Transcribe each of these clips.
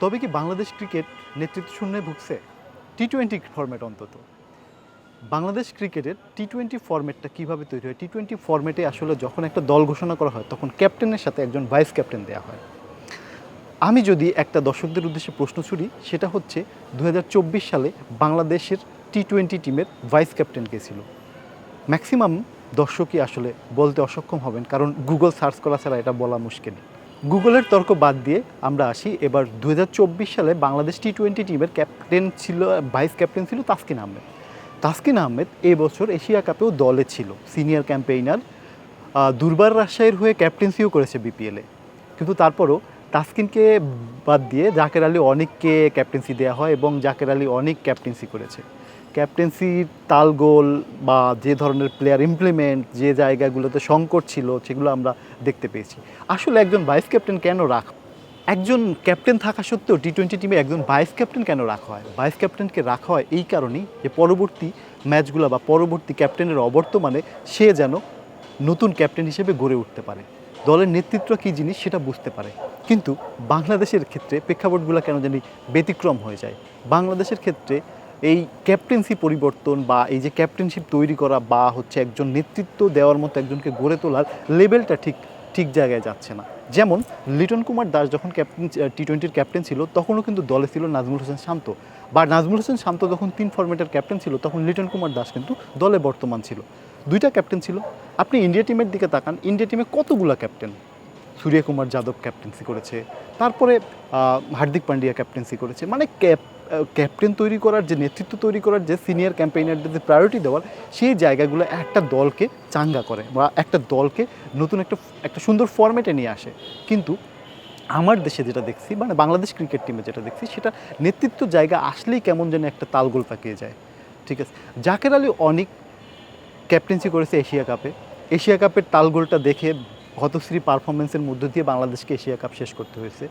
তবে কি বাংলাদেশ ক্রিকেট নেতৃত্ব শূন্যে ভুগছে? টি টোয়েন্টি ফরম্যাট অন্তত। বাংলাদেশ ক্রিকেটের টি টোয়েন্টি ফরম্যাটটা কীভাবে তৈরি হয়? টি টোয়েন্টি ফরম্যাটে আসলে যখন একটা দল ঘোষণা করা হয়, তখন ক্যাপ্টেনের সাথে একজন ভাইস ক্যাপ্টেন দেওয়া হয়। আমি যদি একটা দর্শকদের উদ্দেশ্যে প্রশ্ন ছুড়ি, সেটা হচ্ছে দু হাজার চব্বিশ সালে বাংলাদেশের টি টোয়েন্টি টিমের ভাইস ক্যাপ্টেন কে ছিল? ম্যাক্সিমাম দর্শকই আসলে বলতে অসক্ষম হবেন, কারণ গুগল সার্চ করা ছাড়া এটা বলা মুশকিল। গুগলের তর্ক বাদ দিয়ে আমরা আসি। এবার দু হাজার চব্বিশ সালে বাংলাদেশ টি টোয়েন্টি টিমের ক্যাপ্টেন ছিল ভাইস ক্যাপ্টেন ছিল তাসকিন আহমেদ। তাসকিন আহমেদ এই বছর এশিয়া কাপেও দলে ছিল। সিনিয়র ক্যাম্পেইনার দুর্বার রাজশাহীর হয়ে ক্যাপ্টেন্সিও করেছে বিপিএলে কিন্তু তারপরও তাসকিনকে বাদ দিয়ে জাকের আলী অনেককে ক্যাপ্টেন্সি দেওয়া হয় এবং জাকের আলী অনেক ক্যাপ্টেন্সি করেছে। ক্যাপ্টেন্সির তালগোল বা যে ধরনের প্লেয়ার ইমপ্লিমেন্ট যে জায়গাগুলোতে সংকট ছিল, সেগুলো আমরা দেখতে পেয়েছি। আসলে একজন ভাইস ক্যাপ্টেন কেন রাখ? একজন ক্যাপ্টেন থাকা সত্ত্বেও টি টোয়েন্টি টিমে একজন ভাইস ক্যাপ্টেন কেন রাখা হয়? ভাইস ক্যাপ্টেনকে রাখা হয় এই কারণেই যে পরবর্তী ম্যাচগুলো বা পরবর্তী ক্যাপ্টেনের অবর্তমানে সে যেন নতুন ক্যাপ্টেন হিসেবে গড়ে উঠতে পারে। দলের নেতৃত্ব কী জিনিস সেটা বুঝতে পারে। কিন্তু বাংলাদেশের ক্ষেত্রে প্রেক্ষাপটগুলো কেন জানি ব্যতিক্রম হয়ে যায়। বাংলাদেশের ক্ষেত্রে এই ক্যাপ্টেন্সি পরিবর্তন বা এই যে ক্যাপ্টেনশিপ তৈরি করা বা হচ্ছে একজন নেতৃত্ব দেওয়ার মতো একজনকে গড়ে তোলার লেভেলটা ঠিক ঠিক জায়গায় যাচ্ছে না। যেমন লিটন কুমার দাস যখন ক্যাপ্টেন টি টোয়েন্টির ক্যাপ্টেন ছিল, তখনও কিন্তু দলে ছিল নাজমুল হোসেন শান্ত। বা নাজমুল হোসেন শান্ত যখন তিন ফরম্যাটের ক্যাপ্টেন ছিল, তখন লিটন কুমার দাস কিন্তু দলে বর্তমান ছিল। দুইটা ক্যাপ্টেন ছিল। আপনি ইন্ডিয়া টিমের দিকে তাকান ইন্ডিয়া টিমে কতগুলো ক্যাপ্টেন সূর্যকুমার যাদব ক্যাপ্টেন্সি করেছে। তারপরে হার্দিক পান্ডিয়া ক্যাপ্টেন্সি করেছে। মানে ক্যাপ ক্যাপ্টেন তৈরি করার যে নেতৃত্ব তৈরি করার যে সিনিয়র ক্যাম্পেইনারদের যে প্রায়োরিটি দেওয়ার, সেই জায়গাগুলো একটা দলকে চাঙ্গা করে বা একটা দলকে নতুন একটা একটা সুন্দর ফরম্যাটে নিয়ে আসে। কিন্তু আমার দেশে যেটা দেখছি মানে বাংলাদেশ ক্রিকেট টিমে যেটা দেখছি, সেটা নেতৃত্ব জায়গা আসলেই কেমন যেন একটা তালগোল পাকিয়ে যায়। ঠিক আছে? জাকের আলী অনেক ক্যাপ্টেন্সি করেছে এশিয়া কাপে এশিয়া কাপের তালগোলটা দেখে হতশ্রী পারফরমেন্সের মধ্য দিয়ে বাংলাদেশকে এশিয়া কাপ শেষ করতে হয়েছে।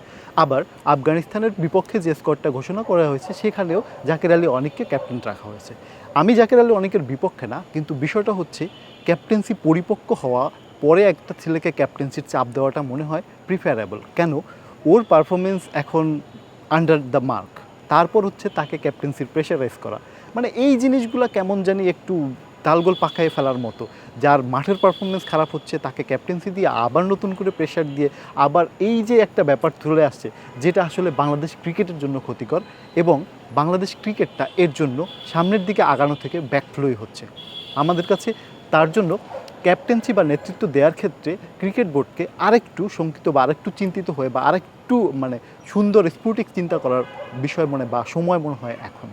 আবার আফগানিস্তানের বিপক্ষে যে স্কোরটা ঘোষণা করা হয়েছে, সেখানেও জাকের আলী অনেককে ক্যাপ্টেন রাখা হয়েছে। আমি জাকের আলী অনেকের বিপক্ষে না, কিন্তু বিষয়টা হচ্ছে ক্যাপ্টেন্সি পরিপক্ক হওয়া পরে একটা ছেলেকে ক্যাপ্টেন্সির চাপ দেওয়াটা মনে হয় প্রিফারেবল কেন? ওর পারফরমেন্স এখন আন্ডার দ্য মার্ক তারপর হচ্ছে তাকে ক্যাপ্টেন্সির প্রেশারাইজ করা। মানে এই জিনিসগুলো কেমন জানি একটু তালগোল পাকায় ফেলার মতো। যার মাঠের পারফরমেন্স খারাপ হচ্ছে, তাকে ক্যাপ্টেন্সি দিয়ে আবার নতুন করে প্রেশার দিয়ে আবার এই যে একটা ব্যাপার চলে আসছে, যেটা আসলে বাংলাদেশ ক্রিকেটের জন্য ক্ষতিকর এবং বাংলাদেশ ক্রিকেটটা এর জন্য সামনের দিকে আগানো থেকে ব্যাকফ্লোই হচ্ছে। আমাদের কাছে তার জন্য ক্যাপ্টেন্সি বা নেতৃত্ব দেওয়ার ক্ষেত্রে ক্রিকেট বোর্ডকে আরেকটু শঙ্কিত বা আরেকটু চিন্তিত হয়ে বা আরেকটু মানে সুন্দর স্ফুটিক চিন্তা করার বিষয় মনে বা সময় মনে হয় এখন।